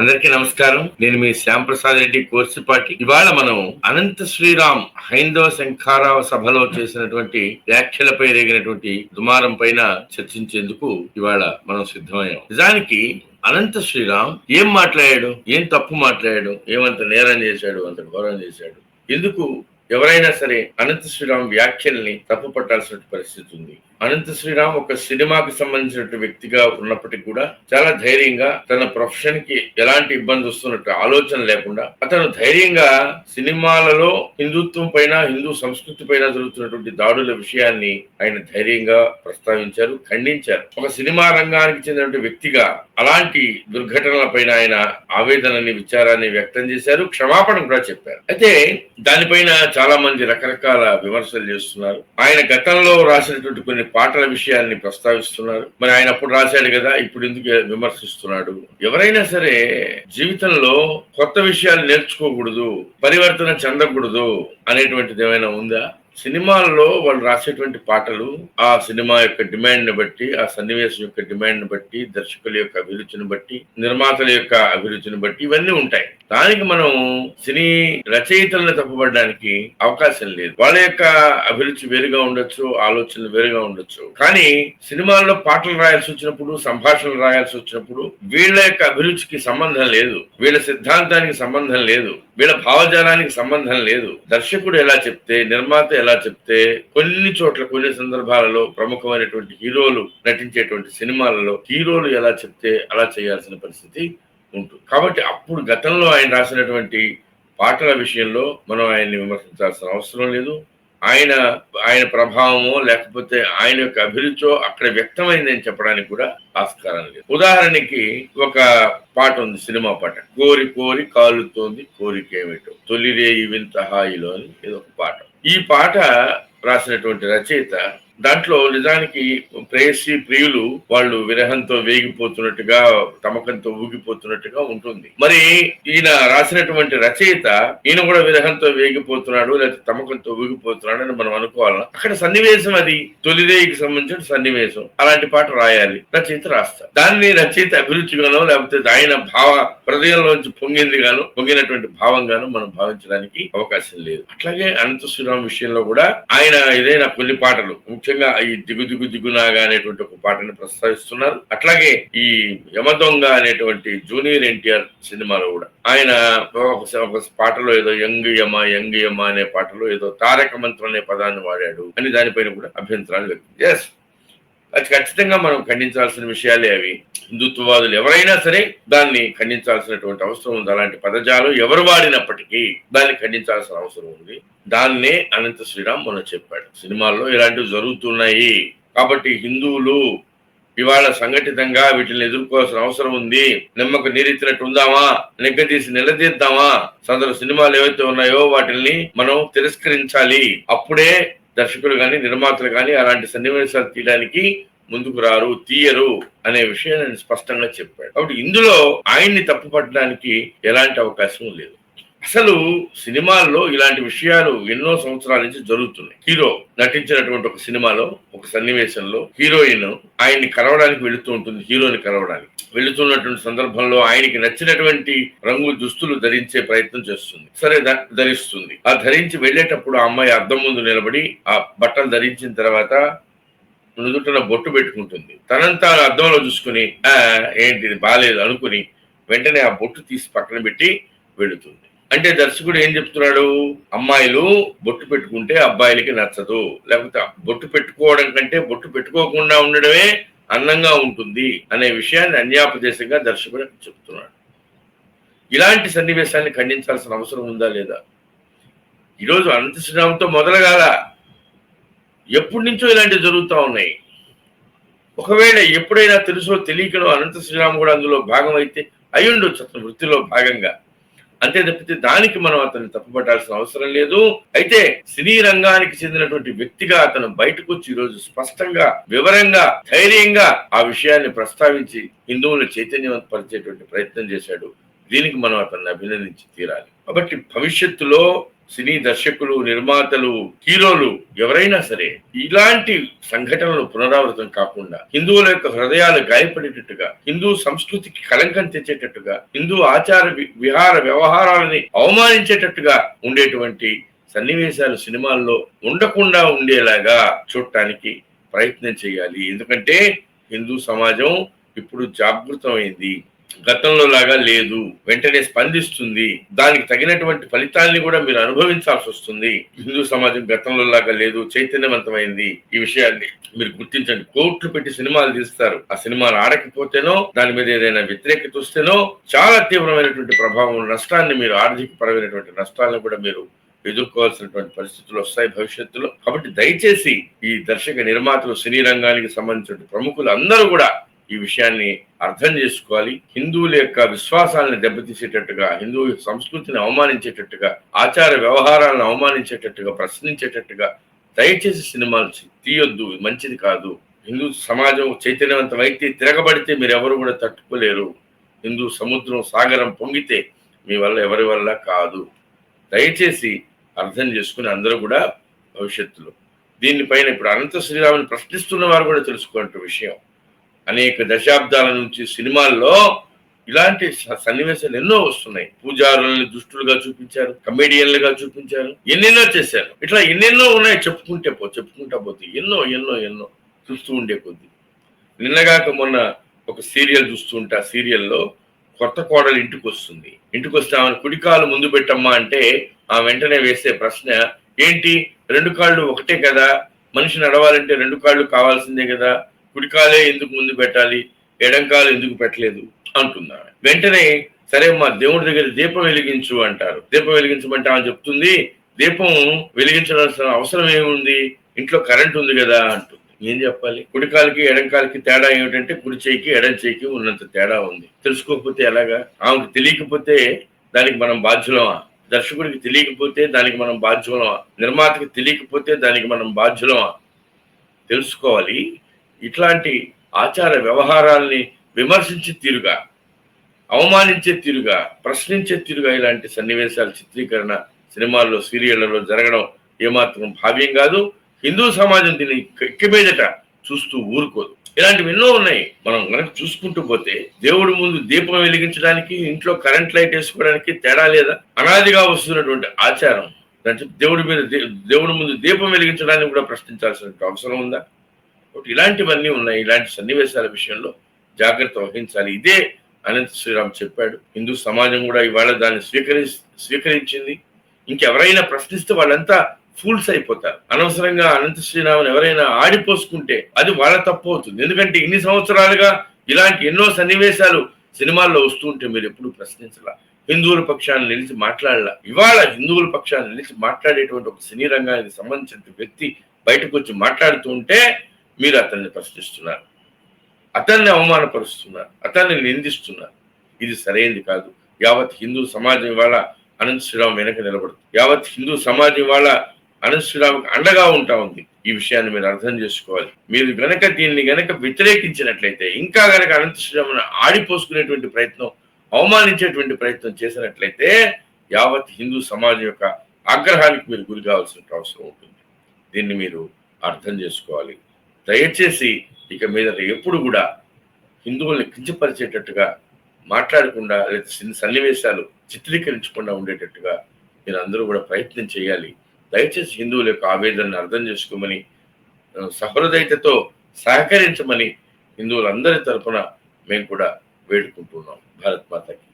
అందరికీ నమస్కారం. నేను మీ శ్యాంప్రసాద్ రెడ్డి కోర్సిపాటి ఇవాళ మనం అనంత శ్రీరామ్ హైందవ శంఖారావ సభలో చేసినటువంటి వ్యాఖ్యలపై రేగినటువంటి దుమారం పైన చర్చించేందుకు ఇవాళ మనం సిద్ధమయ్యాం. నిజానికి అనంత శ్రీరామ్ ఏం మాట్లాడాడు? ఏం తప్పు మాట్లాడాడు? ఏమంత నేరం చేశాడు? అంత ఘోరం చేశాడు? ఎందుకు ఎవరైనా సరే అనంత శ్రీరామ్ వ్యాఖ్యల్ని తప్పు పట్టాల్సిన పరిస్థితి ఉంది. అనంత శ్రీరామ్ ఒక సినిమాకి సంబంధించిన వ్యక్తిగా ఉన్నప్పటికీ కూడా చాలా ధైర్యంగా తన ప్రొఫెషన్కి ఎలాంటి ఇబ్బంది వస్తున్నట్టు ఆలోచన లేకుండా అతను ధైర్యంగా సినిమాలలో హిందుత్వం పైన హిందూ సంస్కృతి పైన జరుగుతున్నటువంటి దాడుల విషయాన్ని ఆయన ధైర్యంగా ప్రస్తావించారు ఖండించారు. ఒక సినిమా రంగానికి చెందినటువంటి వ్యక్తిగా అలాంటి దుర్ఘటనల పైన ఆయన ఆవేదనని విచారాన్ని వ్యక్తం చేశారు క్షమాపణ కూడా చెప్పారు. అయితే దానిపైన చాలా మంది రకరకాల విమర్శలు చేస్తున్నారు. ఆయన గతంలో రాసినటువంటి కొన్ని పాటల విషయాన్ని ప్రస్తావిస్తున్నారు. మరి ఆయన అప్పుడు రాశాడు కదా ఇప్పుడు ఎందుకు విమర్శిస్తున్నాడు? ఎవరైనా సరే జీవితంలో కొత్త విషయాలు నేర్చుకోకూడదు పరివర్తన చెందకూడదు అనేటువంటిది ఏమైనా ఉందా? సినిమాల్లో వాళ్ళు రాసేటువంటి పాటలు ఆ సినిమా యొక్క డిమాండ్ని బట్టి ఆ సన్నివేశం యొక్క డిమాండ్ని బట్టి దర్శకుల యొక్క అభిరుచిని బట్టి నిర్మాతల యొక్క అభిరుచిని బట్టి ఇవన్నీ ఉంటాయి. దానికి మనం సినీ రచయితలను తప్పుపడడానికి అవకాశం లేదు. వాళ్ళ యొక్క అభిరుచి వేరుగా ఉండొచ్చు ఆలోచనలు వేరుగా ఉండొచ్చు. కానీ సినిమాల్లో పాటలు రాయాల్సి వచ్చినప్పుడు సంభాషణలు రాయాల్సి వచ్చినప్పుడు వీళ్ళ యొక్క అభిరుచికి సంబంధం లేదు. వీళ్ళ సిద్ధాంతానికి సంబంధం లేదు. వీళ్ళ భావజాలానికి సంబంధం లేదు. దర్శకుడు ఎలా చెప్తే నిర్మాత ఎలా చెప్తే కొన్ని చోట్ల కొన్ని సందర్భాలలో ప్రముఖమైనటువంటి హీరోలు నటించేటువంటి సినిమాలలో హీరోలు ఎలా చెప్తే అలా చేయాల్సిన పరిస్థితి ఉంటుంది. కాబట్టి అప్పుడు గతంలో ఆయన రాసినటువంటి పాటల విషయంలో మనం ఆయన్ని విమర్శించాల్సిన అవసరం లేదు. ఆయన ఆయన ప్రభావమో లేకపోతే ఆయన యొక్క అభిరుచో అక్కడ వ్యక్తమైందని చెప్పడానికి కూడా ఆస్కారం లేదు. ఉదాహరణకి ఒక పాట ఉంది సినిమా పాట. కోరి కోరి కాలుతోంది కోరికేమిటో. తొలిరేయి వింత హాయిలో అని ఇది ఒక పాట. ఈ పాట రాసినటువంటి రచయిత దాంట్లో నిజానికి ప్రేయసి ప్రియులు వాళ్ళు విరహంతో వేగిపోతున్నట్టుగా తమకంతో ఊగిపోతున్నట్టుగా ఉంటుంది. మరి ఈయన రాసినటువంటి రచయిత ఈయన కూడా విరహంతో వేగిపోతున్నాడు లేకపోతే తమకంతో ఊగిపోతున్నాడు అని మనం అనుకోవాలి? అక్కడ సన్నివేశం అది. తొలిదేయికి సంబంధించిన సన్నివేశం. అలాంటి పాట రాయాలి. రచయిత రాస్తారు దాన్ని రచయిత అభిరుచిగానో లేకపోతే ఆయన భావ హృదయంలోంచి పొంగింది గాను పొంగినటువంటి భావంగాను మనం భావించడానికి అవకాశం లేదు. అట్లాగే అనంత శ్రీరామ్ విషయంలో కూడా ఆయన ఏదైనా కొన్ని పాటలు ముఖ్యంగా ఈ దిగు దిగు దిగునాగా అనేటువంటి ఒక పాటను ప్రస్తావిస్తున్నారు. అట్లాగే ఈ యమదొంగ అనేటువంటి జూనియర్ ఎన్టీఆర్ సినిమాలో కూడా ఆయన ఒక పాటలో ఏదో యంగ్ యమ యంగ్ యమ అనే పాటలో ఏదో తారక మంత్రం అనే పదాన్ని వాడాడు అని దానిపైన కూడా అభ్యంతరాలు వ్యక్తం చేస్తారు అది ఖచ్చితంగా మనం ఖండించాల్సిన విషయాలే అవి. హిందుత్వవాదులు ఎవరైనా సరే దాన్ని ఖండించాల్సినటువంటి అవసరం ఉంది. అలాంటి పదజాలు ఎవరు వాడినప్పటికీ దాన్ని ఖండించాల్సిన అవసరం ఉంది. దాన్నే అనంత శ్రీరామ్ మొన్న చెప్పాడు. సినిమాల్లో ఇలాంటివి జరుగుతున్నాయి. కాబట్టి హిందువులు ఇవాళ సంఘటితంగా వీటిని ఎదుర్కోవాల్సిన అవసరం ఉంది. నిమ్మకు నీరెత్తినట్టు ఉందామా? నిగ్గదీసి నిలదీద్దామా? సదరు సినిమాలు ఏవైతే ఉన్నాయో వాటిని మనం తిరస్కరించాలి. అప్పుడే దర్శకులు కానీ నిర్మాతలు కానీ అలాంటి సన్నివేశాలు తీయడానికి ముందుకు రారు తీయరు అనే విషయం నేను స్పష్టంగా చెప్పాడు కాబట్టి ఇందులో ఆయన్ని తప్పుపట్టడానికి ఎలాంటి అవకాశం లేదు. అసలు సినిమాల్లో ఇలాంటి విషయాలు ఎన్నో సంవత్సరాల నుంచి జరుగుతున్నాయి. హీరో నటించినటువంటి ఒక సినిమాలో ఒక సన్నివేశంలో హీరోయిన్ ఆయన్ని కలవడానికి వెళుతూ ఉంటుంది హీరోని కలవడానికి. వెళుతున్నటువంటి సందర్భంలో ఆయనకి నచ్చినటువంటి రంగు దుస్తులు ధరించే ప్రయత్నం చేస్తుంది. సరే ధరిస్తుంది. ఆ ధరించి వెళ్ళేటప్పుడు ఆ అమ్మాయి అద్దం ముందు నిలబడి ఆ బట్టలు ధరించిన తర్వాత నుదుటన బొట్టు పెట్టుకుంటుంది. తనంతా అద్దంలో చూసుకుని ఏంటిది బాగాలేదు అనుకుని వెంటనే ఆ బొట్టు తీసి పక్కన పెట్టి వెళుతుంది. అంటే దర్శకుడు ఏం చెప్తున్నాడు? అమ్మాయిలు బొట్టు పెట్టుకుంటే అబ్బాయిలకి నచ్చదు. లేకపోతే బొట్టు పెట్టుకోవడం కంటే బొట్టు పెట్టుకోకుండా ఉండడమే అందంగా ఉంటుంది అనే విషయాన్ని అన్యాపదేశంగా దర్శకుడు చెప్తున్నాడు. ఇలాంటి సన్నివేశాన్ని ఖండించాల్సిన అవసరం ఉందా లేదా? ఈరోజు అనంత శ్రీరామ్తో మొదలగాల ఎప్పటి నుంచో ఇలాంటివి జరుగుతూ ఉన్నాయి. ఒకవేళ ఎప్పుడైనా తెలుసో తెలియకనో అనంత శ్రీరామ్ కూడా అందులో భాగమైతే అయ్యుండొచ్చు అయి అతని వృత్తిలో భాగంగా. అంతే తప్పితే దానికి మనం అతన్ని తప్పుపట్టాల్సిన అవసరం లేదు. అయితే సినీ రంగానికి చెందినటువంటి వ్యక్తిగా అతను బయటకు వచ్చి ఈరోజు స్పష్టంగా వివరంగా ధైర్యంగా ఆ విషయాన్ని ప్రస్తావించి హిందువులు చైతన్యవంతపరిచేటువంటి ప్రయత్నం చేశాడు. దీనికి మనం అతన్ని అభినందించి తీరాలి. కాబట్టి భవిష్యత్తులో సినీ దర్శకులు నిర్మాతలు హీరోలు ఎవరైనా సరే ఇలాంటి సంఘటనలు పునరావృతం కాకుండా హిందువుల యొక్క హృదయాలు గాయపడేటట్టుగా హిందూ సంస్కృతికి కలంకం తెచ్చేటట్టుగా హిందూ ఆచార వి- విహార వ్యవహారాలని అవమానించేటట్టుగా ఉండేటువంటి సన్నివేశాలు సినిమాల్లో ఉండకుండా ఉండేలాగా చూడటానికి ప్రయత్నం చేయాలి. ఎందుకంటే హిందూ సమాజం ఇప్పుడు జాగృతమైంది. గతంలో లాగా లేదు వెంటనే స్పందిస్తుంది. దానికి తగినటువంటి ఫలితాల్ని కూడా మీరు అనుభవించాల్సి వస్తుంది. హిందూ సమాజం గతంలో లాగా లేదు చైతన్యవంతమైంది. ఈ విషయాన్ని మీరు గుర్తించండి. కోట్లు పెట్టి సినిమాలు తీస్తారు. ఆ సినిమాలు ఆడకపోతేనో దాని మీద ఏదైనా వ్యతిరేకత వస్తేనో చాలా తీవ్రమైనటువంటి ప్రభావం నష్టాన్ని మీరు ఆర్థిక పరమైనటువంటి నష్టాలను కూడా మీరు ఎదుర్కోవాల్సినటువంటి పరిస్థితులు వస్తాయి భవిష్యత్తులో. కాబట్టి దయచేసి ఈ దర్శక నిర్మాతలు సినీ రంగానికి సంబంధించిన ప్రముఖులు అందరూ కూడా ఈ విషయాన్ని అర్థం చేసుకోవాలి. హిందువుల యొక్క విశ్వాసాలను దెబ్బతీసేటట్టుగా హిందూ సంస్కృతిని అవమానించేటట్టుగా ఆచార వ్యవహారాలను అవమానించేటట్టుగా ప్రశ్నించేటట్టుగా దయచేసి సినిమాలు తీయొద్దు మంచిది కాదు. హిందూ సమాజం చైతన్యవంతమైతే తిరగబడితే మీరు ఎవరు కూడా తట్టుకోలేరు. హిందూ సముద్రం సాగరం పొంగితే మీ వల్ల ఎవరి వల్ల కాదు. దయచేసి అర్థం చేసుకుని అందరూ కూడా భవిష్యత్తులో. దీనిపైన ఇప్పుడు అనంత శ్రీరాముని ప్రశ్నిస్తున్న వారు కూడా తెలుసుకున్న విషయం. అనేక దశాబ్దాల నుంచి సినిమాల్లో ఇలాంటి స- సన్నివేశాలు ఎన్నో వస్తున్నాయి. పూజారులను దుష్టులుగా చూపించారు కమెడియన్లుగా చూపించారు ఎన్నెన్నో చేశారు. ఇట్లా ఎన్నెన్నో ఉన్నాయి చెప్పుకుంటే పో చెప్పుకుంటా పోతే ఎన్నో ఎన్నో ఎన్నో చూస్తూ ఉండే కొద్ది. నిన్నగాక మొన్న ఒక సీరియల్ చూస్తూ ఉంటే. ఆ సీరియల్లో కొత్త కోడలు ఇంటికి వస్తుంది. ఇంటికి వస్తే ఆమె కుడికాలు ముందు పెట్టమ్మా అంటే ఆ వెంటనే వేసే ప్రశ్న ఏంటి? రెండు కాళ్ళు ఒకటే కదా? మనిషి నడవాలంటే రెండు కాళ్ళు కావాల్సిందే కదా? కుడికాలే ఎందుకు ముందు పెట్టాలి? ఎడంకాలు ఎందుకు పెట్టలేదు? అంటున్నా. వెంటనే సరే మా దేవుడి దగ్గర దీపం వెలిగించు అంటారు. దీపం వెలిగించమంటే ఆమె చెప్తుంది. దీపం వెలిగించాల్సిన అవసరం ఏముంది? ఇంట్లో కరెంట్ ఉంది కదా అంటుంది. ఏం చెప్పాలి? కుడికాలకి ఎడంకాలకి తేడా ఏమిటంటే కుడి చేయికి ఎడం చేయికి ఉన్నంత తేడా ఉంది. తెలుసుకోకపోతే ఎలాగా? ఆమెకు తెలియకపోతే దానికి మనం బాధ్యులమా? దర్శకుడికి తెలియకపోతే దానికి మనం బాధ్యులమా? నిర్మాతకి తెలియకపోతే దానికి మనం బాధ్యులమా? తెలుసుకోవాలి. ఇట్లాంటి ఆచార వ్యవహారాల్ని విమర్శించే తీరుగా అవమానించే తీరుగా ప్రశ్నించే తీరుగా ఇలాంటి సన్నివేశాల చిత్రీకరణ సినిమాల్లో సీరియళ్ళలో జరగడం ఏమాత్రం భావ్యం కాదు. హిందూ సమాజం దీన్ని ఎక్కిమీదట చూస్తూ ఊరుకోదు. ఇలాంటివి ఎన్నో ఉన్నాయి. మనం కనుక చూసుకుంటూ పోతే దేవుడి ముందు దీపం వెలిగించడానికి ఇంట్లో కరెంట్ లైట్ వేసుకోవడానికి తేడా లేదా? అనాదిగా వస్తున్నటువంటి ఆచారం దేవుడి మీద దేవుడి ముందు దీపం వెలిగించడానికి కూడా ప్రశ్నించాల్సిన అవసరం ఉందా? కాబట్టి ఇలాంటివన్నీ ఉన్నాయి. ఇలాంటి సన్నివేశాల విషయంలో జాగ్రత్త వహించాలి. ఇదే అనంత శ్రీరామ్ చెప్పాడు. హిందూ సమాజం కూడా ఇవాళ దాన్ని స్వీకరి స్వీకరించింది. ఇంకెవరైనా ప్రశ్నిస్తే వాళ్ళంతా ఫూల్స్ అయిపోతారు. అనవసరంగా అనంత శ్రీరాముని ఎవరైనా ఆడిపోసుకుంటే అది వాళ్ళ తప్పు అవుతుంది. ఎందుకంటే ఇన్ని సంవత్సరాలుగా ఇలాంటి ఎన్నో సన్నివేశాలు సినిమాల్లో వస్తుంటే ఉంటే మీరు ఎప్పుడు ప్రశ్నించాల. హిందువుల పక్షాన్ని నిలిచి మాట్లాడాల. ఇవాళ హిందువుల పక్షాన్ని నిలిచి మాట్లాడేటువంటి ఒక సినీ రంగానికి సంబంధించిన వ్యక్తి బయటకు వచ్చి మాట్లాడుతూ ఉంటే మీరు అతన్ని ప్రశ్నిస్తున్నారు. అతన్ని అవమానపరుస్తున్నారు. అతన్ని నిందిస్తున్నారు. ఇది సరైనది కాదు. యావత్ హిందూ సమాజం ఇవాళ అనంత శ్రీరామ్ వెనక నిలబడుతుంది యావత్ హిందూ సమాజం ఇవాళ అనంత శ్రీరామ్కి అండగా ఉంటా ఉంది. ఈ విషయాన్ని మీరు అర్థం చేసుకోవాలి. మీరు గనక దీన్ని గనక వ్యతిరేకించినట్లయితే ఇంకా గనక అనంత శ్రీరామును ఆడిపోసుకునేటువంటి ప్రయత్నం అవమానించేటువంటి ప్రయత్నం చేసినట్లయితే యావత్ హిందూ సమాజం యొక్క ఆగ్రహానికి మీరు గురి కావాల్సిన అవసరం ఉంటుంది. దీన్ని మీరు అర్థం చేసుకోవాలి. దయచేసి ఇక మీద ఎప్పుడు కూడా హిందువుల్ని కించపరిచేటట్టుగా మాట్లాడకుండా లేదా సన్నివేశాలు చిత్రీకరించకుండా ఉండేటట్టుగా మీరు అందరూ కూడా ప్రయత్నం చేయాలి. దయచేసి హిందువుల యొక్క ఆవేదనను అర్థం చేసుకోమని సహృదయతతో సహకరించమని హిందువులందరి తరఫున మేము కూడా వేడుకుంటున్నాం. భారత్ మాతకి.